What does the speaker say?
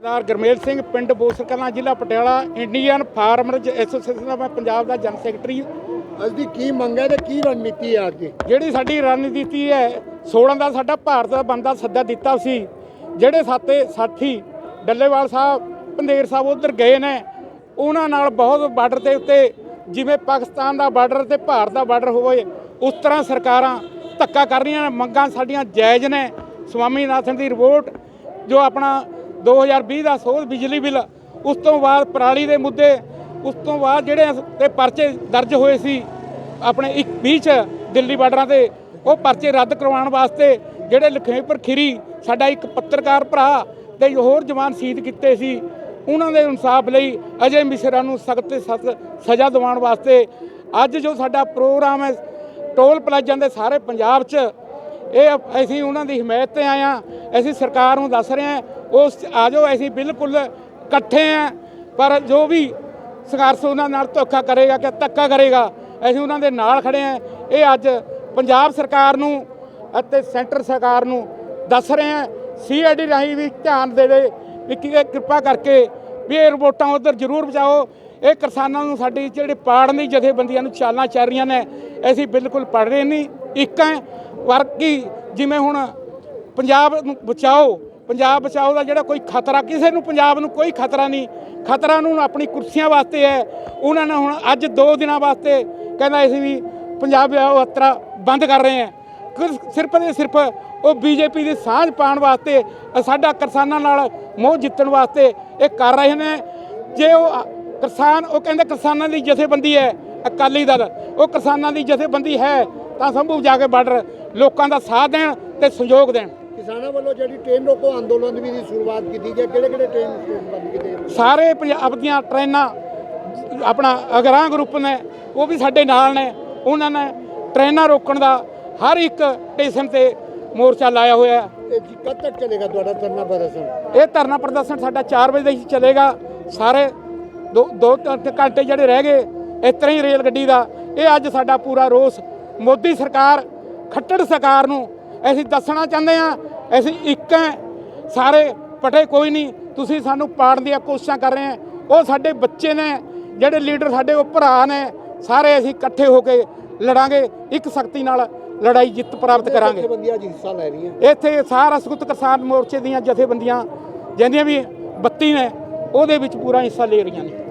ਸਰਦਾਰ ਗਰਮੇਲ ਸਿੰਘ ਪਿੰਡ ਬੋਸਰ ਕਲਾਂ ਜ਼ਿਲ੍ਹਾ Patiala Indian farmers association ਦਾ ਮੈਂ ਪੰਜਾਬ ਦਾ ਜਨ ਸੈਕਟਰੀ ਅੱਜ ਦੀ ਕੀ ਮੰਗ ਹੈ ਤੇ ਕੀ ਰਣਨੀਤੀ ਹੈ ਅੱਜ ਜਿਹੜੀ ਸਾਡੀ ਰਣਨੀਤੀ ਹੈ 16 ਦਾ ਸਾਡਾ ਭਾਰਤ ਦਾ ਬੰਦਾ ਸੱਦਾ ਦਿੱਤਾ ਸੀ। ਜਿਹੜੇ ਸਾਤੇ ਸਾਥੀ ਡੱਲੇਵਾਲ ਸਾਹਿਬ ਪੰਦੇਰ ਸਾਹਿਬ ਉਧਰ ਗਏ ਨੇ ਉਹਨਾਂ ਨਾਲ ਬਹੁਤ ਬਾਰਡਰ ਦੇ ਉੱਤੇ ਜਿਵੇਂ ਪਾਕਿਸਤਾਨ ਦਾ ਬਾਰਡਰ ਤੇ ਭਾਰਤ ਦਾ ਬਾਰਡਰ ਹੋਵੇ ਉਸ ਤਰ੍ਹਾਂ ਸਰਕਾਰਾਂ ਧੱਕਾ ਕਰ ਰਹੀਆਂ ਨੇ। ਮੰਗਾਂ ਸਾਡੀਆਂ ਜਾਇਜ਼ ਨੇ। ਸਵਾਮੀਨਾਥਨ ਦੀ ਰਿਪੋਰਟ ਜੋ ਆਪਣਾ 2020 ਦਾ ਸੋਧ ਬਿਜਲੀ ਬਿੱਲ, ਉਸ ਤੋਂ ਬਾਅਦ ਪਰਾਲੀ ਦੇ ਮੁੱਦੇ, ਉਸ ਤੋਂ ਬਾਅਦ ਜਿਹੜੇ ਤੇ ਪਰਚੇ ਦਰਜ ਹੋਏ ਸੀ, ਆਪਣੇ ਇੱਕ 20 ਚ ਦਿੱਲੀ ਬਾਰਡਰਾਂ ਤੇ, ਉਹ ਪਰਚੇ ਰੱਦ ਕਰਵਾਉਣ ਵਾਸਤੇ ਜਿਹੜੇ ਲਖੇਪੁਰ ਖੀਰੀ, ਸਾਡਾ ਇੱਕ ਪੱਤਰਕਾਰ ਭਰਾ ਤੇ ਹੋਰ ਜਵਾਨ ਸ਼ਹੀਦ ਕੀਤੇ ਸੀ, ਉਹਨਾਂ ਦੇ ਇਨਸਾਫ ਲਈ ਅਜੇ ਮਿਸ਼ਰਾ ਨੂੰ ਸਖਤ ਤੇ ਸਖਤ ਸਜ਼ਾ ਦਿਵਾਉਣ ਵਾਸਤੇ ਅੱਜ ਜੋ ਸਾਡਾ ਪ੍ਰੋਗਰਾਮ ਹੈ, ਟੋਲ ਪਲਾਜ਼ਾਂ ਦੇ ਸਾਰੇ ਪੰਜਾਬ 'ਚ, ਇਹ ਅਸੀਂ ਉਹਨਾਂ ਦੀ ਹਮਾਇਤ ਤੇ ਆਏ ਹਾਂ। ਅਸੀਂ ਸਰਕਾਰ ਨੂੰ ਦੱਸ ਰਹੇ ਹਾਂ ਉਸ 'ਚ ਆ ਜਾਓ, ਅਸੀਂ ਬਿਲਕੁਲ ਇਕੱਠੇ ਹਾਂ। ਪਰ ਜੋ ਵੀ ਸੰਘਰਸ਼ ਉਹਨਾਂ ਨਾਲ ਧੋਖਾ ਕਰੇਗਾ ਕਿ ਧੱਕਾ ਕਰੇਗਾ, ਅਸੀਂ ਉਹਨਾਂ ਦੇ ਨਾਲ ਖੜੇ ਹਾਂ। ਇਹ ਅੱਜ ਪੰਜਾਬ ਸਰਕਾਰ ਨੂੰ ਅਤੇ ਸੈਂਟਰ ਸਰਕਾਰ ਨੂੰ ਦੱਸ ਰਹੇ ਹਾਂ। ਸੀਆਈਡੀ ਰਾਹੀਂ ਵੀ ਧਿਆਨ ਦੇਵੇ ਵੀ ਕਿ ਕਿਰਪਾ ਕਰਕੇ ਵੀ ਇਹ ਰਿਪੋਰਟਾਂ ਉਧਰ ਜ਼ਰੂਰ ਬਚਾਓ। ਇਹ ਕਿਸਾਨਾਂ ਨੂੰ ਸਾਡੀ ਜਿਹੜੇ ਪਾੜਨ ਦੀ ਜਥੇਬੰਦੀਆਂ ਨੂੰ ਚਾਲਾਂ ਚੱਲ ਰਹੀਆਂ ਨੇ, ਅਸੀਂ ਬਿਲਕੁਲ ਪੜ ਰਹੇ ਨਹੀਂ। ਇੱਕ ਹੈ ਵਰਕੀ ਜਿਵੇਂ ਹੁਣ ਪੰਜਾਬ ਨੂੰ ਬਚਾਓ, ਪੰਜਾਬ ਬਚਾਓ ਦਾ ਜਿਹੜਾ ਕੋਈ ਖਤਰਾ, ਕਿਸੇ ਨੂੰ ਪੰਜਾਬ ਨੂੰ ਕੋਈ ਖਤਰਾ ਨਹੀਂ। ਖਤਰਾ ਨੂੰ ਆਪਣੀ ਕੁਰਸੀਆਂ ਵਾਸਤੇ ਹੈ। ਉਹਨਾਂ ਨੇ ਹੁਣ ਅੱਜ 2 ਦਿਨਾਂ ਵਾਸਤੇ ਕਹਿੰਦਾ ਅਸੀਂ ਵੀ ਪੰਜਾਬ ਯਾਤਰਾ ਬੰਦ ਕਰ ਰਹੇ ਹਾਂ। ਕਿ ਸਿਰਫ ਤੇ ਸਿਰਫ ਉਹ ਬੀਜੇਪੀ ਦੀ ਸਾਂਝ ਪਾਉਣ ਵਾਸਤੇ ਸਾਡਾ ਕਿਸਾਨਾਂ ਨਾਲ ਮੋਹ ਜਿੱਤਣ ਵਾਸਤੇ ਇਹ ਕਰ ਰਹੇ ਨੇ। ਜੇ ਉਹ ਕਿਸਾਨ, ਉਹ ਕਹਿੰਦੇ ਕਿਸਾਨਾਂ ਦੀ ਜਥੇਬੰਦੀ ਹੈ, ਅਕਾਲੀ ਦਲ। ਉਹ ਕਿਸਾਨਾਂ ਦੀ ਜਥੇਬੰਦੀ ਹੈ ਤਾਂ ਸੰਭੂ ਜਾ ਕੇ ਬਾਰਡਰ ਲੋਕਾਂ ਦਾ ਸਾਥ ਦੇਣ ਤੇ ਸਹਿਯੋਗ ਦੇਣ। ਕਿਸਾਨਾਂ ਵੱਲੋਂ ਜਿਹੜੀ ਟ੍ਰੇਨ ਰੋਕੋ ਅੰਦੋਲਨ ਦੀ ਵੀ ਸ਼ੁਰੂਆਤ ਕੀਤੀ ਗਈ ਕਿਹੜੇ ਕਿਹੜੇ ਟ੍ਰੇਨ ਬੰਦ ਕੀਤੇ ਸਾਰੇ ਪੰਜਾਬ ਦੀਆਂ ਟ੍ਰੇਨਾਂ ਆਪਣਾ ਅਗਰਾਂ ਗਰੁੱਪ ਨੇ ਉਹ ਵੀ ਸਾਡੇ ਨਾਲ ਨੇ ਉਹਨਾਂ ਨੇ ਟ੍ਰੇਨਾਂ ਰੋਕਣ ਦਾ ਹਰ ਇੱਕ ਸਟੇਸ਼ਨ ਤੇ ਮੋਰਚਾ ਲਾਇਆ ਹੋਇਆ ਹੈ। ਇਹ ਜੀ ਕਦ ਤੱਕ ਚੱਲੇਗਾ ਤੁਹਾਡਾ ਧਰਨਾ ਪ੍ਰਦਰਸ਼ਨ? ਇਹ ਧਰਨਾ ਪ੍ਰਦਰਸ਼ਨ ਸਾਡਾ 4 ਵਜੇ ਹੀ ਚੱਲੇਗਾ। ਸਾਰੇ ਦੋ ਦੋ ਘੰਟੇ ਜਿਹੜੇ ਰਹਿ ਗਏ ਇਸ ਤਰ੍ਹਾਂ ਹੀ ਰੇਲ ਗੱਡੀ ਦਾ। ਇਹ ਅੱਜ ਸਾਡਾ ਪੂਰਾ ਰੋਸ। ਮੋਦੀ ਸਰਕਾਰ ਖੱਟੜ ਸਰਕਾਰ ਨੂੰ ਅਸੀਂ ਦੱਸਣਾ ਚਾਹੁੰਦੇ ਹਾਂ ਅਸੀਂ ਇੱਕ ਹੈ। ਸਾਰੇ ਪਟੇ ਕੋਈ ਨਹੀਂ। ਤੁਸੀਂ ਸਾਨੂੰ ਪਾੜਨ ਦੀਆਂ ਕੋਸ਼ਿਸ਼ਾਂ ਕਰ ਰਹੇ ਹੋ। ਉਹ ਸਾਡੇ ਬੱਚੇ ਨੇ ਜਿਹੜੇ ਲੀਡਰ ਸਾਡੇ ਉਹ ਭਰਾ ਨੇ ਸਾਰੇ ਅਸੀਂ ਇਕੱਠੇ ਹੋ ਕੇ ਲੜਾਂਗੇ। ਇੱਕ ਸ਼ਕਤੀ ਨਾਲ ਲੜਾਈ ਜਿੱਤ ਪ੍ਰਾਪਤ ਕਰਾਂਗੇ। ਜਥੇਬੰਦੀਆਂ ਹਿੱਸਾ ਲੈ ਰਹੀਆਂ? ਇੱਥੇ ਸਾਰਾ ਸੰਯੁਕਤ ਕਿਸਾਨ ਮੋਰਚੇ ਦੀਆਂ ਜਥੇਬੰਦੀਆਂ ਜਿੰਨੀਆਂ ਵੀ 32 ਨੇ ਉਹਦੇ ਵਿੱਚ ਪੂਰਾ ਹਿੱਸਾ ਲੈ ਰਹੀਆਂ ਨੇ।